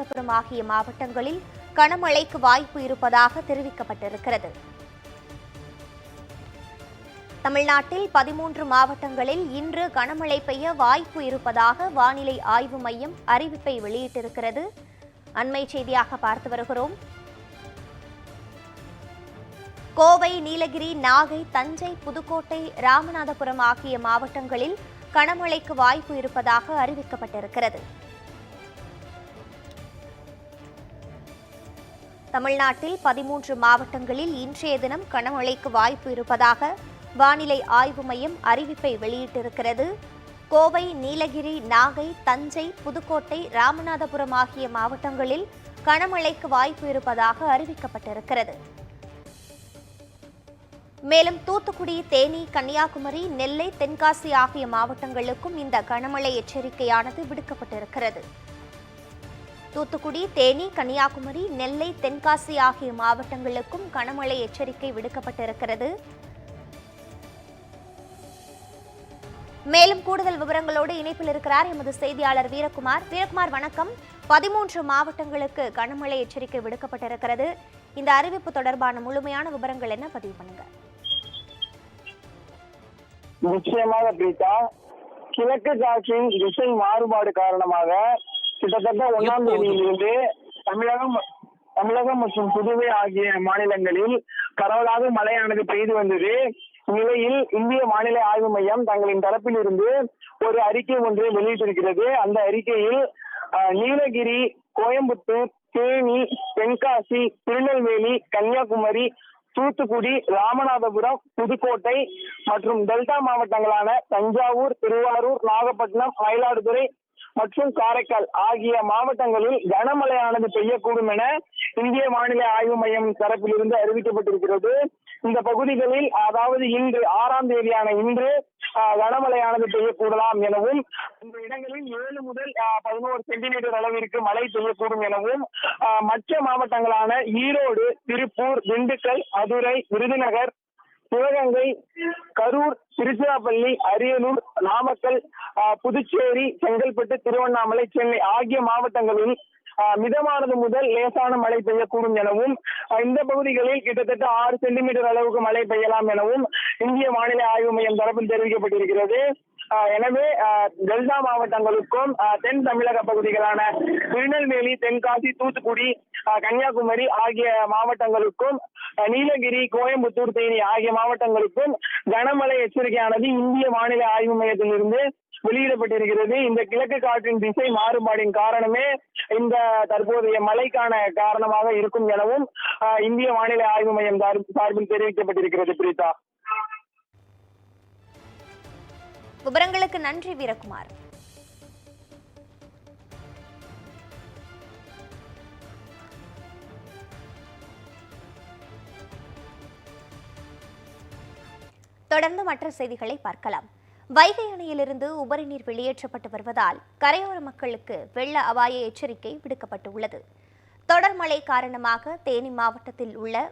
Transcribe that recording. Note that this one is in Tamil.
ராமநாதபுரம் ஆகிய மாவட்டங்களில் கனமழைக்கு வாய்ப்பு இருப்பதாக தெரிவிக்கப்பட்டிருக்கிறது. தமிழ்நாட்டில் பதிமூன்று மாவட்டங்களில் இன்று கனமழை பெய்ய வாய்ப்பு இருப்பதாக வானிலை ஆய்வு மையம் அறிவிப்பை வெளியிட்டிருக்கிறது. அண்மை செய்தியாக பார்த்து வருகிறோம். கோவை நீலகிரி நாகை தஞ்சை புதுக்கோட்டை ராமநாதபுரம் ஆகிய மாவட்டங்களில் கனமழைக்கு வாய்ப்பு இருப்பதாக அறிவிக்கப்பட்டிருக்கிறது. தமிழ்நாட்டில் பதிமூன்று மாவட்டங்களில் இன்றைய தினம் கனமழைக்கு வாய்ப்பு இருப்பதாக வானிலை ஆய்வு மையம் அறிவிப்பை வெளியிட்டிருக்கிறது. கோவை நீலகிரி நாகை தஞ்சை புதுக்கோட்டை ராமநாதபுரம் ஆகிய மாவட்டங்களில் கனமழைக்கு வாய்ப்பு இருப்பதாக அறிவிக்கப்பட்டிருக்கிறது. மேலும் தூத்துக்குடி தேனி கன்னியாகுமரி நெல்லை தென்காசி ஆகிய மாவட்டங்களுக்கும் இந்த கனமழை எச்சரிக்கையானது விடுக்கப்பட்டிருக்கிறது. தூத்துக்குடி தேனி கன்னியாகுமரி நெல்லை தென்காசி ஆகிய மாவட்டங்களுக்கும் கனமழை எச்சரிக்கை விடுக்கப்பட்டிருக்கிறது. மேலும் கூடுதல் விவரங்களோடு இணைப்பில் இருக்கிறார் எமது செய்தியாளர் வீரகுமார். வீரகுமார் வணக்கம். பதிமூன்று மாவட்டங்களுக்கு கனமழை எச்சரிக்கை விடுக்கப்பட்டிருக்கிறது. இந்த அறிவிப்பு தொடர்பான முழுமையான விவரங்கள் என்ன? பதிவு பண்ணுங்க. நிச்சயமாக பிரீதா கிழக்கு காற்றின் திசை மாறுபாடு காரணமாக கிட்டத்தட்ட ஒன்றாம் தேதியிலிருந்து தமிழகம் தமிழகம் மற்றும் புதுவை ஆகிய மாநிலங்களில் பரவலாக மழையானது பெய்து வந்தது. இந்நிலையில் இந்திய வானிலை ஆய்வு மையம் தங்களின் தரப்பில் இருந்து ஒரு அறிக்கை ஒன்றை வெளியிட்டிருக்கிறது. அந்த அறிக்கையில் நீலகிரி கோயம்புத்தூர் தேனி தென்காசி திருநெல்வேலி கன்னியாகுமரி தூத்துக்குடி ராமநாதபுரம் புதுக்கோட்டை மற்றும் டெல்டா மாவட்டங்களான தஞ்சாவூர் திருவாரூர் நாகப்பட்டினம் மயிலாடுதுறை மற்றும் காரைக்கால் ஆகிய மாவட்டங்களில் கனமழையானது பெய்யக்கூடும் என இந்திய வானிலை ஆய்வு மையம் தரப்பிலிருந்து அறிவிக்கப்பட்டிருக்கிறது. இந்த பகுதிகளில் அதாவது இன்று ஆறாம் தேதியான இன்று ஆஹ், கனமழையானது பெய்யக்கூடலாம் எனவும் இந்த இடங்களில் ஏழு முதல் பதினோரு சென்டிமீட்டர் அளவிற்கு மழை பெய்யக்கூடும் எனவும் ஆஹ், மற்ற மாவட்டங்களான ஈரோடு திருப்பூர் திண்டுக்கல் மதுரை விருதுநகர் சிவகங்கை கரூர் திருச்சிராப்பள்ளி அரியலூர் நாமக்கல் புதுச்சேரி செங்கல்பட்டு திருவண்ணாமலை சென்னை ஆகிய மாவட்டங்களில் மிதமானது முதல் லேசான மழை பெய்யக்கூடும் எனவும் இந்த பகுதிகளில் கிட்டத்தட்ட ஆறு சென்டிமீட்டர் அளவுக்கு மழை பெய்யலாம் எனவும் இந்திய வானிலை ஆய்வு மையம் தரப்பில் தெரிவிக்கப்பட்டிருக்கிறது. ஆஹ், எனவே ஆஹ், டெல்டா மாவட்டங்களுக்கும் ஆஹ், தென் தமிழக பகுதிகளான திருநெல்வேலி தென்காசி தூத்துக்குடி கன்னியாகுமரி ஆகிய மாவட்டங்களுக்கும் நீலகிரி கோயம்புத்தூர் தேனி ஆகிய மாவட்டங்களுக்கும் கனமழை எச்சரிக்கையானது இந்திய வானிலை ஆய்வு மையத்திலிருந்து வெளியிடப்பட்டிருக்கிறது. இந்த கிழக்கு காற்றின் திசை மாறுபாடின் காரணமே இந்த தற்போதைய மழைக்கான காரணமாக இருக்கும் எனவும் இந்திய வானிலை ஆய்வு மையம் சார்பில் தெரிவிக்கப்பட்டிருக்கிறது பிரீதா. விவரங்களுக்கு நன்றி வீரகுமார். தொடர்ந்து மற்ற செய்திகளை பார்க்கலாம். வைகை அணையிலிருந்து உபரி நீர் வெளியேற்றப்பட்டு வருவதால் கரையோர மக்களுக்கு வெள்ள அபாய எச்சரிக்கை விடுக்கப்பட்டுள்ளது. தொடர் மழை காரணமாக தேனி மாவட்டத்தில் உள்ள